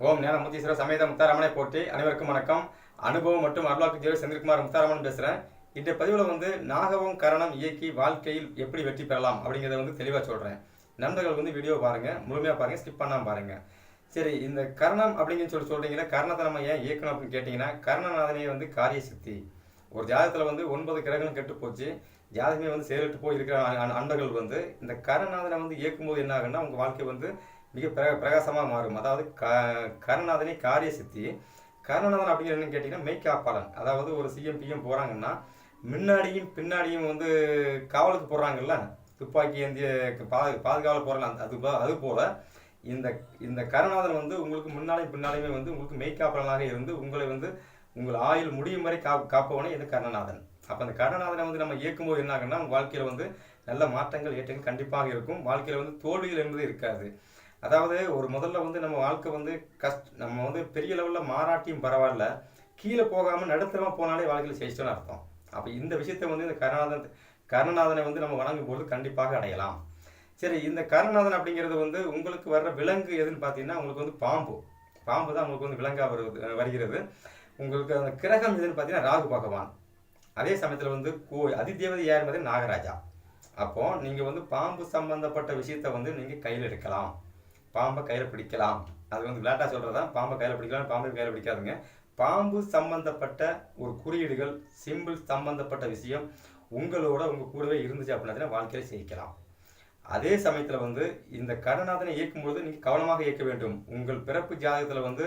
ஓம் நேரம் முத்தீஸ்வர சமேத முத்தாரமனை போட்டி அனைவருக்கும் வணக்கம். அனுபவம் மற்றும் அருளாக்கு ஜீவர் செந்தில்குமார் முத்தாரமன் பேசுகிறேன் இந்த பதிவில் வந்து நாகவம் கரணம் இயக்கி வாழ்க்கையில் எப்படி வெற்றி பெறலாம் அப்படிங்கிறத வந்து தெளிவாக சொல்கிறேன் நண்பர்கள் வந்து வீடியோ பாருங்கள் முழுமையாக பாருங்கள் ஸ்கிப் பண்ணாமல் பாருங்கள் சரி இந்த கரணம் அப்படின்னு சொல்லி சொல்கிறீங்களா கரணத்தை நம்ம ஏன் இயக்கணும் அப்படின்னு கேட்டிங்கன்னா கர்ணநாதனே வந்து காரிய சித்தி ஒரு ஜாதகத்தில் வந்து ஒன்பது கிரகங்கள் கெட்டு போச்சு. ஜாதகமே வந்து செயலிட்டு போய் இருக்கிற அன்பர்கள் வந்து இந்த கரணநாதனை வந்து இயக்கும்போது என்ன ஆகுன்னா உங்கள் வாழ்க்கை வந்து மிக பிர பிரகாசமாக மாறும். அதாவது க கருணாதனே காரிய சித்தி கரணநாதன் அப்படிங்கிறது என்னன்னு கேட்டிங்கன்னா மெய்காப்பாளன் அதாவது ஒரு சிஎம்பியும் போகிறாங்கன்னா முன்னாடியும் பின்னாடியும் வந்து காவலுக்கு போடுறாங்கல்ல? துப்பாக்கி ஏந்திய பா பாதுகாவல் போகிறாங்க அது அது போல் இந்த இந்த கருணாதன் வந்து உங்களுக்கு முன்னாலையும் பின்னாலையுமே வந்து உங்களுக்கு மெய்காப்பலனாக இருந்து உங்களை வந்து உங்கள் ஆயுள் முடியும் வரை கா காப்பவனே இந்த கருணநாதன் அப்போ அந்த கருணநாதனை வந்து நம்ம இயக்கும்போது என்ன ஆகுன்னா வாழ்க்கையில் வந்து நல்ல மாற்றங்கள் ஏற்றங்கள் கண்டிப்பாக இருக்கும். வாழ்க்கையில் வந்து தோல்விகள் என்பது இருக்காது. அதாவது ஒரு முதல்ல வந்து நம்ம வாழ்க்கை வந்து கஷ்ட நம்ம வந்து பெரிய லெவலில் மாறாட்டியும் பரவாயில்ல. கீழே போகாமல் நடுத்தரமாக போனாலே வாழ்க்கையில் ஜெயிச்சோன்னு அர்த்தம். அப்போ இந்த விஷயத்தை வந்து இந்த கருணாதன் கருணாதனை வந்து நம்ம வணங்கும் பொழுது கண்டிப்பாக அடையலாம். சரி இந்த கருணாதன் அப்படிங்கிறது வந்து உங்களுக்கு வர்ற விலங்கு எதுன்னு பார்த்தீங்கன்னா உங்களுக்கு வந்து பாம்பு. பாம்பு தான் உங்களுக்கு வந்து விலங்காக வருவது வருகிறது. உங்களுக்கு அந்த கிரகம் எதுன்னு பார்த்தீங்கன்னா ராகு பகவான். அதே சமயத்தில் வந்து கோ அதிதேவதை யார் பார்த்தீங்கன்னா நாகராஜா. அப்போ நீங்கள் வந்து பாம்பு சம்பந்தப்பட்ட விஷயத்தை வந்து நீங்கள் கையில் எடுக்கலாம். பாம்பை கையில் பிடிக்கலாம். அது வந்து லேட்டாக சொல்கிறது தான் பாம்பை கையில் பிடிக்கலாம் பாம்பை கையில் பிடிக்காதுங்க. பாம்பு சம்பந்தப்பட்ட ஒரு குறியீடுகள் சிம்பிள் சம்பந்தப்பட்ட விஷயம் உங்களோட உங்கள் கூடவே இருந்துச்சு அப்படின்னா வாழ்க்கையில் ஜெயிக்கலாம் அதே சமயத்தில் வந்து இந்த கடநாதனை இயக்கும்போது நீங்கள் கவனமாக இயக்க வேண்டும். உங்கள் பிறப்பு ஜாதகத்தில் வந்து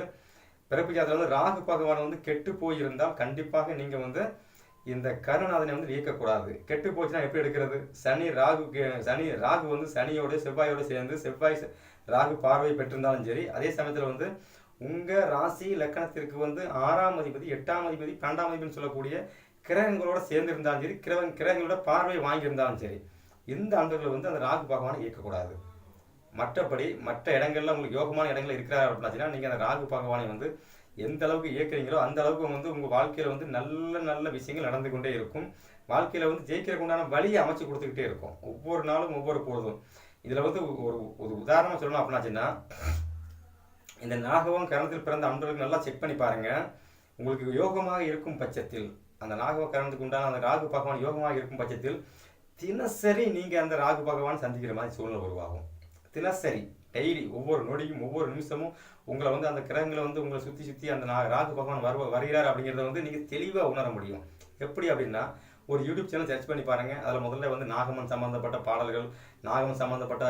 பிறப்பு ஜாதகத்தில் வந்து ராகு பகவான் வந்து கெட்டு போயிருந்தால் கண்டிப்பாக நீங்கள் வந்து இந்த கருணாதனை வந்து இயக்கக்கூடாது. கெட்டு போச்சுன்னா எப்படி எடுக்கிறது? சனி ராகு சனி ராகு வந்து சனியோட செவ்வாயோட சேர்ந்து செவ்வாய் ராகு பார்வை பெற்றிருந்தாலும் சரி அதே சமயத்தில் வந்து உங்கள் ராசி லக்கணத்திற்கு வந்து ஆறாம் அதிபதி எட்டாம் அதிபதி பன்னெண்டாம் அதிபதினு சொல்லக்கூடிய கிரகங்களோட சேர்ந்து இருந்தாலும் சரி கிரக கிரகங்களோட பார்வை வாங்கியிருந்தாலும் சரி இந்த ஆண்டுகளை வந்து அந்த ராகு பகவானை இயக்கக்கூடாது மற்றபடி மற்ற இடங்கள்ல உங்களுக்கு யோகமான இடங்கள் இருக்கிறார் அப்படின்னா நீங்கள் அந்த ராகு பகவானை வந்து எந்த அளவுக்கு இயக்குறீங்களோ அந்த அளவுக்கு வந்து உங்கள் வாழ்க்கையில் வந்து நல்ல நல்ல விஷயங்கள் நடந்து கொண்டே இருக்கும். வாழ்க்கையில் வந்து ஜெயிக்கிறதுக்கு உண்டான வழியை அமைச்சு கொடுத்துக்கிட்டே இருக்கும். ஒவ்வொரு நாளும் ஒவ்வொரு பொழுதும் இதில் வந்து ஒரு ஒரு உதாரணம் சொல்லணும் அப்படின்னாச்சுன்னா இந்த நாகவம் கரணத்தில் பிறந்த அன்பர்களுக்கு நல்லா செக் பண்ணி பாருங்க. உங்களுக்கு யோகமாக இருக்கும் பட்சத்தில் அந்த நாகவ கரணத்துக்கு உண்டான அந்த ராகு பகவான் யோகமாக இருக்கும் பட்சத்தில் தினசரி நீங்கள் அந்த ராகு பகவான் சந்திக்கிற மாதிரி சூழ்நிலை உருவாகும். தினசரி டெய்லி ஒவ்வொரு நொடியும் ஒவ்வொரு நிமிஷமும் உங்களை வந்து அந்த கிரகங்களை வந்து உங்களை சுற்றி சுற்றி அந்த நாக ராகு பகவான் வருவ வருகிறார் அப்படிங்கிறத வந்து நீங்கள் தெளிவாக உணர முடியும். எப்படி அப்படின்னா ஒரு யூடியூப் சேனல் சர்ச் பண்ணி பாருங்க. அதில் முதல்ல வந்து நாகமன் சம்பந்தப்பட்ட பாடல்கள் நாகமன் சம்பந்தப்பட்ட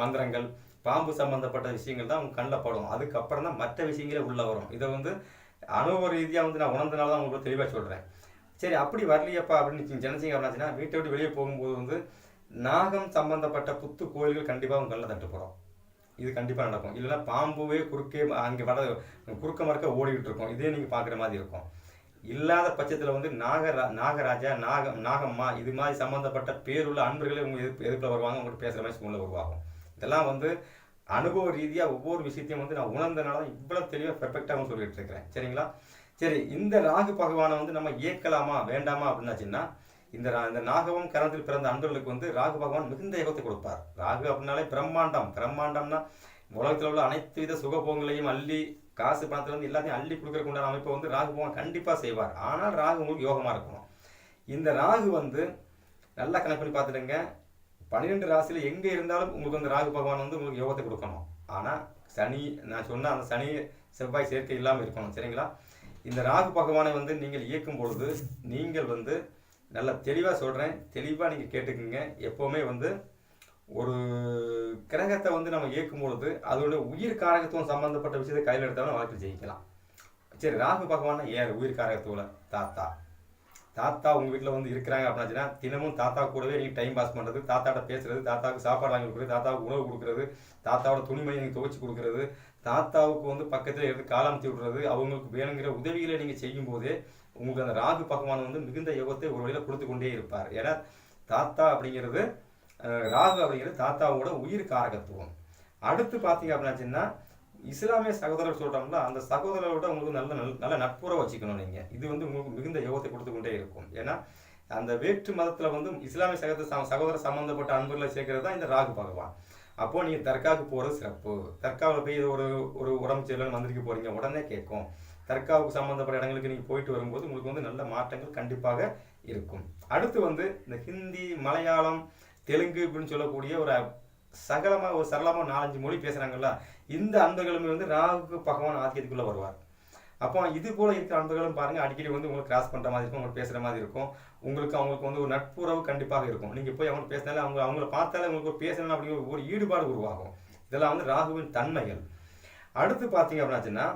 மந்திரங்கள் பாம்பு சம்பந்தப்பட்ட விஷயங்கள் தான் அவங்க கண்ணில் படும். அதுக்கப்புறம் தான் மற்ற விஷயங்களே உள்ளே வரும். இதை வந்து அனுபவ ரீதியாக வந்து நான் உணர்ந்தனால தான் உங்களுக்கு தெளிவாக சொல்கிறேன் சரி அப்படி வரலையப்பா அப்படின்னு ஜனசிங்க நினைச்சீங்க வீட்டை விட்டு வெளியே போகும்போது வந்து நாகம் சம்பந்தப்பட்ட புத்து கோயில்கள் கண்டிப்பாக அவங்க கண்ணில் தட்டு போகிறோம் இது கண்டிப்பாக நடக்கும். இல்லைன்னா பாம்புவே குறுக்கே அங்கே வட குறுக்க மறுக்க ஓடிக்கிட்டு இருக்கும். இதே நீங்கள் பார்க்குற மாதிரி இருக்கும். இல்லாத பட்சத்தில் வந்து நாகரா நாகராஜா நாக நாகம்மா இது மாதிரி சம்மந்தப்பட்ட பேருள்ள அன்பர்களே உங்கள் எதிர்ப்பு எதிர்ப்பில் வருவாங்க உங்கள்கிட்ட பேசுகிற மாதிரி சூழ்நிலை உருவாகும். இதெல்லாம் வந்து அனுபவ ரீதியாக ஒவ்வொரு விஷயத்தையும் வந்து நான் உணர்ந்தனால தான் இவ்வளோ தெளிவாக பெர்ஃபெக்டாகவும் சொல்லிட்டு இருக்கிறேன். சரிங்களா? சரி இந்த ராகு பகவானை வந்து நம்ம இயக்கலாமா வேண்டாமா அப்படின்னாச்சுன்னா இந்த ரா- இந்த நாகவம் கரணத்தில் பிறந்த அன்பர்களுக்கு வந்து ராகு பகவான் மிகுந்த யோகத்தை கொடுப்பார். ராகு அப்படின்னாலே பிரம்மாண்டம். பிரம்மாண்டம்னா உலகத்தில் உள்ள அனைத்து வித சுகபோகங்களையும் அள்ளி காசு பணத்துல இருந்து எல்லாத்தையும் அள்ளி கொடுக்கறதுக்கு உண்டான அமைப்பை வந்து ராகு பகவான் கண்டிப்பாக செய்வார். ஆனால் ராகு உங்களுக்கு யோகமாக இருக்கணும். இந்த ராகு வந்து நல்லா கணக்கு பண்ணி பார்த்துடுங்க. பன்னிரெண்டு ராசியில் எங்கே இருந்தாலும் உங்களுக்கு வந்து ராகு பகவான் வந்து உங்களுக்கு யோகத்தை கொடுக்கணும். ஆனால் சனி நான் சொன்ன அந்த சனி செவ்வாய் சேர்க்கை இல்லாமல் இருக்கணும். சரிங்களா? இந்த ராகு பகவானை வந்து நீங்கள் இயக்கும் பொழுது நீங்கள் வந்து நல்லா தெளிவாக சொல்கிறேன் தெளிவாக நீங்கள் கேட்டுக்குங்க. எப்போவுமே வந்து ஒரு கிரகத்தை வந்து நம்ம இயக்கும் பொழுது அதோட உயிர் காரகத்துவம் சம்மந்தப்பட்ட விஷயத்தை கையில் எடுத்தாலும் வாழ்க்கை ஜெயிக்கலாம். சரி ராகு பகவான் ஏன் உயிர் காரகத்துவல தாத்தா. தாத்தா உங்கள் வீட்டில் வந்து இருக்கிறாங்க அப்படின்னா தினமும் தாத்தா கூடவே நீங்கள் டைம் பாஸ் பண்ணுறது தாத்தாட்ட பேசுறது தாத்தாவுக்கு சாப்பாடு வாங்கி கொடுக்குறது தாத்தாவுக்கு உணவு கொடுக்குறது தாத்தாவோட துணிமணி நீங்கள் துவைச்சி கொடுக்குறது தாத்தாவுக்கு வந்து பக்கத்தில் இருந்து காலாமத்தி விடுறது அவங்களுக்கு வேணுங்கிற உதவிகளை நீங்கள் செய்யும் போதே உங்களுக்கு அந்த ராகு பகவான் வந்து மிகுந்த யோகத்தை ஒரு வழியில் கொடுத்து கொண்டே இருப்பார். ஏன்னா தாத்தா அப்படிங்கிறது ராகு அப்படிங்கிறது தாத்தாவோட உயிர் காரகத்துவம். அடுத்து பார்த்தீங்க அப்படின்னாச்சுன்னா இஸ்லாமிய சகோதரர் சொல்கிறோம்ல அந்த சகோதரரோட உங்களுக்கு நல்ல நல்ல நல்ல நட்புறவு வச்சுக்கணும் நீங்கள் இது வந்து உங்களுக்கு மிகுந்த யோகத்தை கொடுத்து கொண்டே இருக்கும். ஏன்னா அந்த வேற்று மதத்தில் வந்து இஸ்லாமிய சகோதர ச- சகோதர சம்மந்தப்பட்ட அன்புகளை சேர்க்கிறது தான் இந்த ராகு பகவான். அப்போது நீங்கள் தர்காவுக்கு போகிறது சிறப்பு. தர்காவில் போய் ஒரு ஒரு உடம்பு சரியில்லைன்னு வந்திருக்க போகிறீங்க உடனே கேட்கும். தர்காவுக்கு சம்மந்தப்பட்ட இடங்களுக்கு நீங்கள் போயிட்டு வரும்போது உங்களுக்கு வந்து நல்ல மாற்றங்கள் கண்டிப்பாக இருக்கும். அடுத்து வந்து இந்த ஹிந்தி மலையாளம் தெலுங்கு அப்படின்னு சொல்லக்கூடிய ஒரு சகலமாக ஒரு சரளமாக நாலஞ்சு மொழி பேசுகிறாங்கல்ல இந்த அன்பர்களுமே வந்து ராகுக்கு பகவான் ஆதிக்கத்துக்குள்ளே வருவார். அப்போ இது போல் இருக்கிற அன்பர்களும் பாருங்கள் அடிக்கடி வந்து உங்களுக்கு கிராஸ் பண்ணுற மாதிரி இருக்கும் உங்களுக்கு பேசுகிற மாதிரி இருக்கும். உங்களுக்கு அவங்களுக்கு வந்து ஒரு நட்புறவு கண்டிப்பாக இருக்கும். நீங்கள் போய் அவங்க பேசினாலே அவங்க அவங்கள பார்த்தாலே உங்களுக்கு பேசணும் அப்படிங்கிற ஒரு ஈடுபாடு உருவாகும். இதெல்லாம் வந்து ராகுவின் தன்மைகள். அடுத்து பார்த்தீங்க அப்படின்னாச்சுன்னா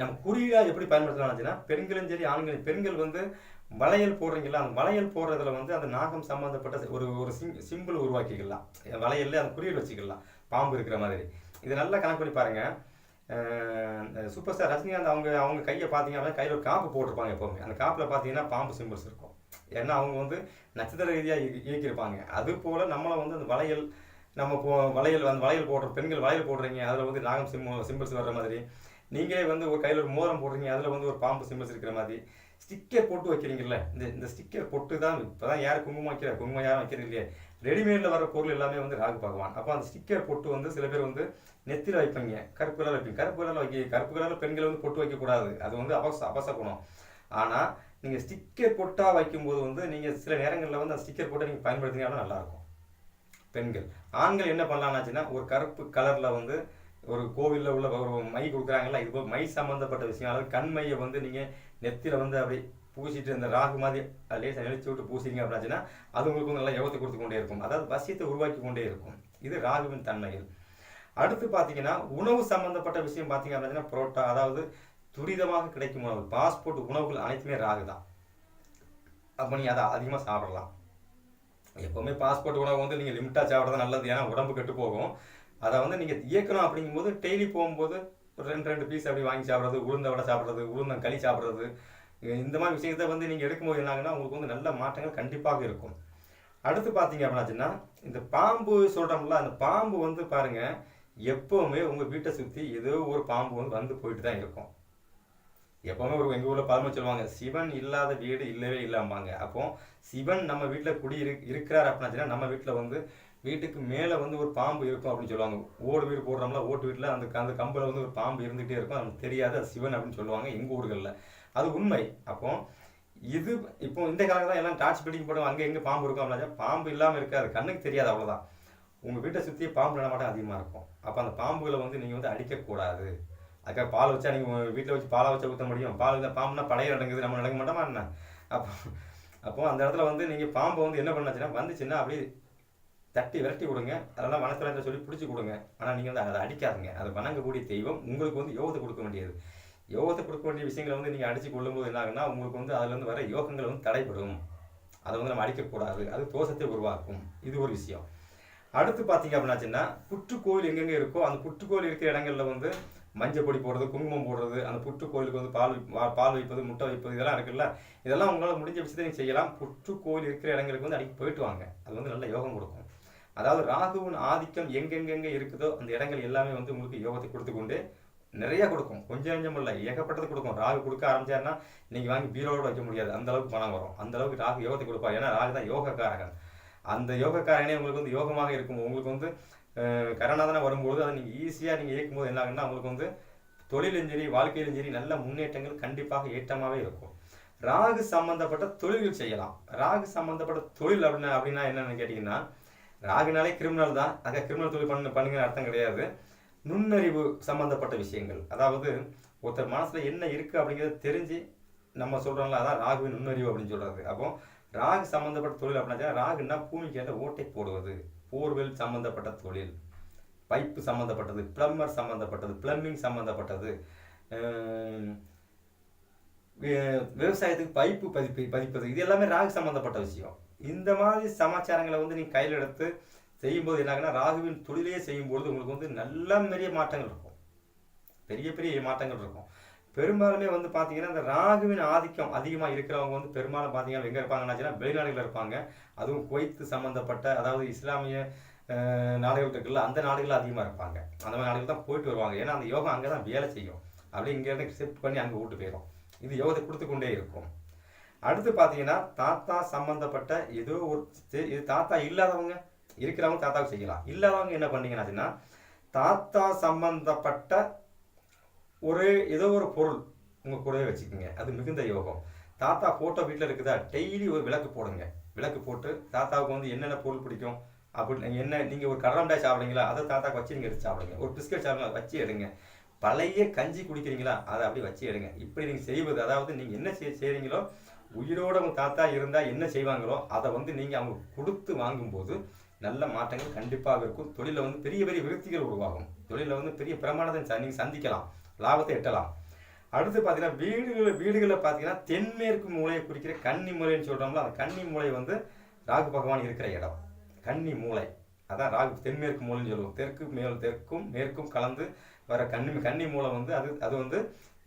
நம்ம குறியீடாக எப்படி பயன்படுத்தலாம்னா பெண்களும் சரி ஆண்களும் பெண்கள் வந்து வளையல் போடுறீங்களா அந்த வளையல் போடுறதுல வந்து அந்த நாகம் சம்மந்தப்பட்ட ஒரு ஒரு சிம் சிம்பிள் உருவாக்கிக்கலாம். வளையல்ல அந்த குறியீடு வச்சுக்கலாம். பாம்பு இருக்கிற மாதிரி. இதை நல்லா கணக்கு பண்ணி பாருங்கள் சூப்பர் ஸ்டார் ரஜினிகாந்த் அவங்க அவங்க கையை பார்த்தீங்க அப்படின்னா கையில் ஒரு காப்பு போட்டிருப்பாங்க எப்போவுமே. அந்த காப்பில் பார்த்தீங்கன்னா பாம்பு சிம்பிள்ஸ் இருக்கும். ஏன்னா அவங்க வந்து நட்சத்திர ரீதியாக இயக்கியிருப்பாங்க. அது போல் நம்மளை வந்து அந்த வளையல் நம்ம போ வளையல் அந்த வளையல் போடுற பெண்கள் வளையல் போடுறீங்க அதில் வந்து நாகம் சிம் சிம்பிள்ஸ் வர்ற மாதிரி. நீங்களே வந்து ஒரு கையில் ஒரு மோதிரம் போடுறீங்க அதில் வந்து ஒரு பாம்பு சிம்பிள்ஸ் இருக்கிற மாதிரி. ஸ்டிக்கர் போட்டு வைக்கிறீங்கல்ல இந்த இந்த ஸ்டிக்கர் பொட்டு தான் இப்போ தான் யார் குங்குமம் வைக்கிற குங்குமம் யாரும் வைக்கிறது இல்லையே. ரெடிமேடில் வர பொருள் எல்லாமே வந்து ராகு பகவான். அப்போ அந்த ஸ்டிக்கர் பொட்டு வந்து சில பேர் வந்து நெத்தியில் வைப்பீங்க. கருப்பு கலர் வைப்பீங்க. கருப்பு கலரில் வைக்க கருப்பு கலரில் பெண்கள் வந்து பொட்டு வைக்கக்கூடாது அது வந்து அபச அபசகுணம் ஆனால் நீங்கள் ஸ்டிக்கர் பொட்டாக வைக்கும்போது வந்து நீங்கள் சில நேரங்களில் வந்து அந்த ஸ்டிக்கர் போட்டு நீங்கள் பயன்படுத்தினீங்கன்னா நல்லாயிருக்கும். பெண்கள். ஆண்கள் என்ன பண்ணலாம்னாச்சுன்னா ஒரு கருப்பு கலரில் வந்து ஒரு கோவிலில் உள்ள ஒரு மை கொடுக்குறாங்கல்ல இது போல் மை சம்மந்தப்பட்ட விஷயம் அதாவது கண் மையை வந்து நீங்கள் நெத்தியில் வந்து அப்படி பூசிட்டு இந்த ராகு மாதிரி லேசாக நெளிச்சு விட்டு பூசிங்க அப்படின்னாச்சுன்னா அது உங்களுக்கு நல்லா யோகத்தை கொடுத்து கொண்டே இருக்கும். அதாவது வசியத்தை உருவாக்கி கொண்டே இருக்கும். இது ராகுவின் தன்மைகள். அடுத்து பார்த்தீங்கன்னா உணவு சம்மந்தப்பட்ட விஷயம் பார்த்தீங்க அப்படின்னா புரோட்டா அதாவது துரிதமாக கிடைக்கும் உணவு. பாஸ்போர்ட் உணவுகள் அனைத்துமே ராகு தான். அப்போ நீங்கள் அதை அதிகமாக சாப்பிடலாம். எப்போவுமே பாஸ்போர்ட் உணவு வந்து நீங்கள் லிமிட்டாக சாப்பிட்றது நல்லது. ஏன்னா உடம்பு கெட்டு போகும். அதை வந்து நீங்கள் இயக்கணும் அப்படிங்கும்போது டெய்லி போகும்போது ஒரு ரெண்டு ரெண்டு பீஸ் அப்படி வாங்கி சாப்பிட்றது உளுந்த வடை சாப்பிட்றது உளுந்தம் களி சாப்பிட்றது இந்த மாதிரி விஷயத்தை வந்து நீங்கள் எடுக்கும்போது என்னாங்கன்னா உங்களுக்கு வந்து நல்ல மாற்றங்கள் கண்டிப்பாக இருக்கும். அடுத்து பார்த்தீங்க அப்படின்னாச்சுன்னா இந்த பாம்பு சொல்கிறோம்ல அந்த பாம்பு வந்து பாருங்கள் எப்போவுமே உங்கள் வீட்டை சுற்றி ஏதோ ஒரு பாம்பு வந்து வந்து போயிட்டு தான் இருக்கும். எப்போவுமே ஒரு எங்கள் ஊரில் பழமை சொல்லுவாங்க சிவன் இல்லாத வீடு இல்லவே இல்லாமாங்க அப்போ சிவன் நம்ம வீட்டில் குடி இரு இருக்கிறார் அப்படின்னாச்சுன்னா நம்ம வீட்டில் வந்து வீட்டுக்கு மேலே வந்து ஒரு பாம்பு இருக்கும் அப்படின்னு சொல்லுவாங்க. ஓடு வீடு போடுறோம்ல ஓட்டு வீட்டில் அந்த அந்த கம்பில் வந்து ஒரு பாம்பு இருந்துகிட்டே இருக்கும். அது நமக்கு தெரியாது அது சிவன் அப்படின்னு சொல்லுவாங்க எங்கள் ஊர்களில். அது உண்மை. அப்போ இது இப்போ இந்த காலத்தில் எல்லாம் டார்ச் பிடிக்கும் போடும் அங்கே எங்கே பாம்பு இருக்கும் அப்படின்னா பாம்பு இல்லாமல் இருக்காது. கண்ணுக்கு தெரியாது அவ்வளோதான் உங்கள் வீட்டை சுற்றி பாம்பு நடமாட்டம் அதிகமாக இருக்கும். அப்போ அந்த பாம்புகளை வந்து நீங்கள் வந்து அடிக்கக்கூடாது அதுக்காக பால் வச்சா நீங்கள் வீட்டில் வச்சு பாலை வச்சா ஊற்ற முடியும். பால் இந்த பாம்புனா பழைய நடங்குது நம்ம நடக்க மாட்டோமா என்ன? அப்போ அப்போ அந்த இடத்துல வந்து நீங்கள் பாம்பை வந்து என்ன பண்ணாச்சுன்னா வந்துச்சுன்னா அப்படியே தட்டி விரட்டி விடுங்க. அதெல்லாம் வனத்துறையில் சொல்லி பிடிச்சி கொடுங்க. ஆனால் நீங்கள் வந்து அதை அடிக்காதுங்க. அதை வணங்கக்கூடிய தெய்வம் உங்களுக்கு வந்து யோகத்தை கொடுக்க வேண்டியது. யோகத்தை கொடுக்க வேண்டிய விஷயங்களை வந்து நீங்கள் அடித்து கொள்ளும்போது என்ன ஆகுன்னா உங்களுக்கு வந்து அதுலேருந்து வர யோகங்கள் வந்து தடைபடும். அதை வந்து நம்ம அடிக்கக்கூடாது அது தோஷத்தை உருவாக்கும். இது ஒரு விஷயம். அடுத்து பார்த்தீங்க அப்படின்னாச்சுன்னா புற்றுக்கோயில் எங்கெங்கே இருக்கோ அந்த புற்றுக்கோயில் இருக்கிற இடங்கள்ல வந்து மஞ்சள் பொடி போடுறது குங்குமம் போடுறது அந்த புற்றுக்கோயிலுக்கு வந்து பால் பால் வைப்பது முட்டை வைப்பது இதெல்லாம் இருக்குல்ல. இதெல்லாம் உங்களால் முடிஞ்ச விஷயத்தை நீங்கள் செய்யலாம். புற்றுக்கோயில் இருக்கிற இடங்களுக்கு வந்து அடிக்க போயிட்டு வாங்க. அது வந்து நல்ல யோகம் கொடுக்கும். அதாவது ராகுவின் ஆதிக்கம் எங்கெங்கெங்கே இருக்குதோ அந்த இடங்கள் எல்லாமே வந்து உங்களுக்கு யோகத்தை கொடுத்து கொண்டு நிறைய கொடுக்கும். கொஞ்சம் கொஞ்சம் இல்லை ஏகப்பட்டது கொடுக்கும். ராகு கொடுக்க ஆரம்பிச்சாருன்னா நீங்கள் வாங்கி பீரோட வைக்க முடியாது. அந்த அளவுக்கு பணம் வரும். அந்த அளவுக்கு ராகு யோகத்தை கொடுப்பார். ஏன்னா ராகு தான் யோகக்காரகன். அந்த யோகக்காரனே உங்களுக்கு வந்து யோகமாக இருக்கும். உங்களுக்கு வந்து அஹ், கரணாதனம் வரும்போது அதை நீங்கள் ஈஸியாக நீங்கள் இயக்கும்போது என்ன ஆகுன்னா உங்களுக்கு வந்து தொழிலும் சரி வாழ்க்கையிலும் சரி நல்ல முன்னேற்றங்கள் கண்டிப்பாக ஏற்றமாகவே இருக்கும். ராகு சம்பந்தப்பட்ட தொழில்கள் செய்யலாம். ராகு சம்பந்தப்பட்ட தொழில் அப்படின்னா அப்படின்னா என்னன்னு கேட்டிங்கன்னா ராகுனாலே கிரிமினல் தான். அங்கே கிரிமினல் தொழில் பண்ண பண்ணுங்கன்னு அர்த்தம் கிடையாது. நுண்ணறிவு சம்பந்தப்பட்ட விஷயங்கள். அதாவது ஒருத்தர் மனசில் என்ன இருக்குது அப்படிங்கிறத தெரிஞ்சு நம்ம சொல்கிறோம்ல அதான் ராகுவின் நுண்ணறிவு அப்படின்னு சொல்கிறது அப்போ ராகு சம்மந்தப்பட்ட தொழில் அப்படின்னா ராகுன்னா பூமிக்கு ஏற்ற ஓட்டை போடுவது. போர்வெல் சம்மந்தப்பட்ட தொழில். பைப்பு சம்மந்தப்பட்டது பிளம்பர் சம்மந்தப்பட்டது பிளம்பிங் சம்மந்தப்பட்டது விவசாயத்துக்கு பைப்பு பதிப்பு பதிப்பது. இது எல்லாமே ராகு சம்மந்தப்பட்ட விஷயம். இந்த மாதிரி சமாச்சாரங்களை வந்து நீங்கள் கையில் எடுத்து செய்யும்போது என்ன ராகுவின் தொழிலே செய்யும்பொழுது உங்களுக்கு வந்து நல்ல பெரிய மாற்றங்கள் இருக்கும். பெரிய பெரிய மாற்றங்கள் இருக்கும். பெரும்பாலுமே வந்து பார்த்தீங்கன்னா இந்த ராகுவின் ஆதிக்கம் அதிகமாக இருக்கிறவங்க வந்து பெரும்பாலும் பார்த்தீங்கன்னா எங்கே இருப்பாங்கன்னாச்சுன்னா வெளிநாடுகளில் இருப்பாங்க. அதுவும் குவைத்து சம்மந்தப்பட்ட அதாவது இஸ்லாமிய நாடுகள் இருக்குல்ல அந்த நாடுகளில் அதிகமாக இருப்பாங்க. அந்த மாதிரி நாடுகள் தான் போயிட்டு வருவாங்க. ஏன்னா அந்த யோகம் அங்கே தான் வேலை செய்யும். அப்படியே இங்கேருந்து ஷிஃப்ட் பண்ணி அங்கே விட்டு போயிடும் இது யோகத்தை கொடுத்து கொண்டே இருக்கும். அடுத்து பார்த்தீங்கன்னா தாத்தா சம்மந்தப்பட்ட ஏதோ ஒரு இது தாத்தா இல்லாதவங்க இருக்கிறவங்க தாத்தாவுக்கு செய்யலாம். இல்லாதவங்க என்ன பண்ணீங்கன்னாச்சுன்னா தாத்தா சம்பந்தப்பட்ட ஒரு ஏதோ ஒரு பொருள் உங்கள் கூடவே வச்சுக்கோங்க. அது மிகுந்த யோகம். தாத்தா ஃபோட்டோ வீட்டில் இருக்குதா டெய்லி ஒரு விளக்கு போடுங்க. விளக்கு போட்டு தாத்தாவுக்கு வந்து என்னென்ன பொருள் பிடிக்கும்? அப்படி என்ன நீங்கள் ஒரு கடலண்டாய் சாப்பிட்றீங்களா அதை தாத்தாவுக்கு வச்சு நீங்கள் எடுத்து சாப்பிடுங்க. ஒரு பிஸ்கட் சாப்பிடுங்க வச்சு எடுங்க. பழைய கஞ்சி குடிக்கிறீங்களா அதை அப்படி வச்சு எடுங்க. இப்படி நீங்கள் செய்வது அதாவது நீங்கள் என்ன செய் செய்கிறீங்களோ உயிரோட உங்கள் தாத்தா இருந்தால் என்ன செய்வாங்களோ அதை வந்து நீங்கள் அவங்க கொடுத்து வாங்கும்போது நல்ல மாற்றங்கள் கண்டிப்பாக இருக்கும். தொழிலில் வந்து பெரிய பெரிய விருத்திகள் உருவாகும். தொழிலில் வந்து பெரிய பிரமாணத்தை நீங்கள் சந்திக்கலாம். லாபத்தை எட்டலாம். அடுத்து பார்த்தீங்கன்னா வீடுகள் வீடுகளில் பார்த்தீங்கன்னா தென்மேற்கு மூலையை குறிக்கிற கன்னி மூலைன்னு சொல்கிறோம்ல அந்த கன்னி மூலை வந்து ராகு பகவான் இருக்கிற இடம். கன்னி மூலை. அதான் ராகு தென்மேற்கு மூலைன்னு சொல்லுவோம். தெற்கு மேல் தெற்கும் மேற்கும் கலந்து வர கன்னி கன்னி மூலை வந்து அது அது வந்து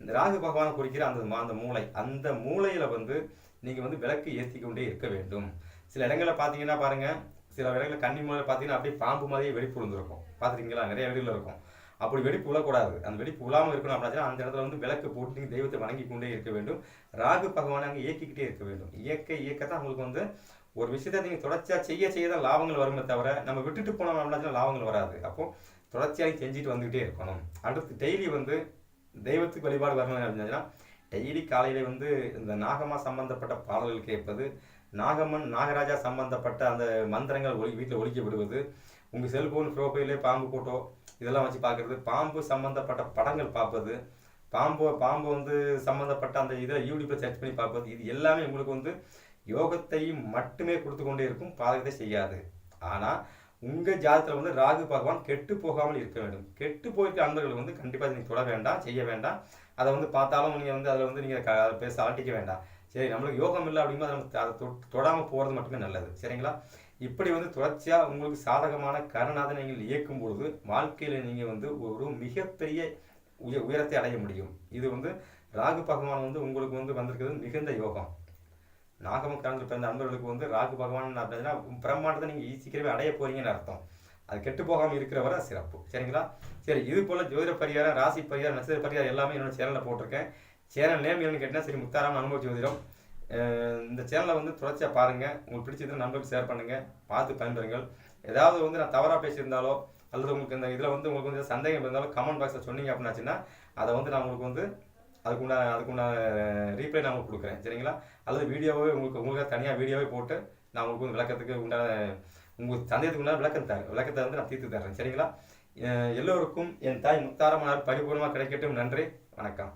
இந்த ராகு பகவானை குறிக்கிற அந்த மா- அந்த மூளை அந்த மூலையில் வந்து நீங்கள் வந்து விளக்கு ஏற்றி கொண்டே இருக்க வேண்டும். சில இடங்களில் பார்த்தீங்கன்னா பாருங்க சில இடங்களில் கண்ணி மூலையில் பார்த்தீங்கன்னா அப்படியே பாம்பு மாதிரியே வெடிப்பு விழுந்திருக்கும். பார்த்துருக்கீங்களா நிறைய வீடுகளில் இருக்கும். அப்படி வெடிப்பு விழக்கூடாது. அந்த வெடிப்பு விழாமல் இருக்கணும் அப்படின்னா அந்த இடத்துல வந்து விளக்கு போட்டு நீங்கள் தெய்வத்தை வணங்கி கொண்டே இருக்க வேண்டும். ராகு பகவானை அங்கே இயக்கிக்கிட்டே இருக்க வேண்டும். இயக்க இயக்கத்தான் உங்களுக்கு வந்து ஒரு விஷயத்தை நீங்கள் தொடர்ச்சியாக செய்ய செய்ய தான் லாபங்கள் வருமே தவிர நம்ம விட்டுட்டு போனோம் அப்படின்னா லாபங்கள் வராது. அப்போ தொடர்ச்சியாக செஞ்சுட்டு வந்துகிட்டே இருக்கணும். அடுத்து டெய்லி வந்து தெய்வத்துக்கு வழிபாடு வரணும் அப்படின்னா டெய்லி காலையில வந்து இந்த நாகமா சம்பந்தப்பட்ட பாடல்கள் கேட்பது நாகம்மன் நாகராஜா சம்பந்தப்பட்ட அந்த மந்திரங்கள் ஒலி வீட்டில் ஒழிக்க விடுவது உங்கள் செல்போன் ப்ரோஃபைலே பாம்பு ஃபோட்டோ இதெல்லாம் வச்சு பார்க்குறது பாம்பு சம்பந்தப்பட்ட படங்கள் பார்ப்பது பாம்பு பாம்பு வந்து சம்மந்தப்பட்ட அந்த இதை யூடியூப்பில் சர்ச் பண்ணி பார்ப்பது இது எல்லாமே உங்களுக்கு வந்து யோகத்தையும் மட்டுமே கொடுத்து கொண்டே இருக்கும் பாதகத்தை செய்யாது. ஆனால் உங்கள் ஜாதத்தில் வந்து ராகு பகவான் கெட்டு போகாமல் இருக்க வேண்டும். கெட்டு போயிருக்க அன்பர்கள் வந்து கண்டிப்பாக நீங்கள் தொட வேண்டாம் செய்ய வேண்டாம். அதை வந்து பார்த்தாலும் நீங்கள் வந்து அதில் வந்து நீங்கள் அதை பேச அலட்டிக்க வேண்டாம். சரி நம்மளுக்கு யோகம் இல்லை அப்படிங்கும்போது அதை அதை தொட்- தொடாமல் போகிறது மட்டுமே நல்லது. சரிங்களா? இப்படி வந்து தொடர்ச்சியாக உங்களுக்கு சாதகமான கரணாதை நீங்கள் இயக்கும் பொழுது வாழ்க்கையில் நீங்கள் வந்து ஒரு மிகப்பெரிய உய உயரத்தை அடைய முடியும். இது வந்து ராகு பகவான் வந்து உங்களுக்கு வந்து வந்திருக்கிறது மிகுந்த யோகம். நாகம பிறந்த அன்பர்களுக்கு வந்து ராகு பகவான் அப்படின்னா பிரம்மாண்டத்தை நீங்கள் சீக்கிரமே அடைய போறீங்கன்னு அர்த்தம். அது கெட்டு போகாமல் இருக்கிற வரை சிறப்பு. சரிங்களா? சரி இது போல் ஜோதிட பரிகாரம் ராசி பரிகாரம் நட்சத்திர பரிகாரம் எல்லாமே என்னோட சேனலில் போட்டிருக்கேன். சேனல் நேம் என்னன்னு கேட்டால் சரி முத்தாராம் அனுபவ ஜோதிடம். இந்த சேனலை வந்து தொடர்ச்சியாக பாருங்கள் உங்களுக்கு பிடிச்சது நண்பர்களுக்கு ஷேர் பண்ணுங்கள் பார்த்து பயன்பெறுங்கள். ஏதாவது வந்து நான் தவறாக பேசியிருந்தாலோ அல்லது உங்களுக்கு இந்த இதில் வந்து உங்களுக்கு வந்து சந்தேகம் இருந்தாலும் கமெண்ட் பாக்ஸில் சொன்னீங்க அப்படின்னாச்சுன்னா அதை வந்து நான் உங்களுக்கு வந்து அதுக்குண்டான அதுக்குண்டான ரீப்ளை நான் உங்களுக்கு கொடுக்குறேன் சரிங்களா? அல்லது வீடியோவே உங்களுக்கு உங்களுக்காக தனியாக வீடியோவே போட்டு நான் உங்களுக்கு விளக்கத்துக்கு உண்டான உங்களுக்கு சந்தேகத்துக்கு உண்டான விளக்கம் தரேன். விளக்கத்தை வந்து நான் தீர்த்து தரேன் சரிங்களா? எல்லோருக்கும் என் தாய் முத்தாரமான பரிபூர்ணமாக கிடைக்கட்டும் நன்றி வணக்கம்.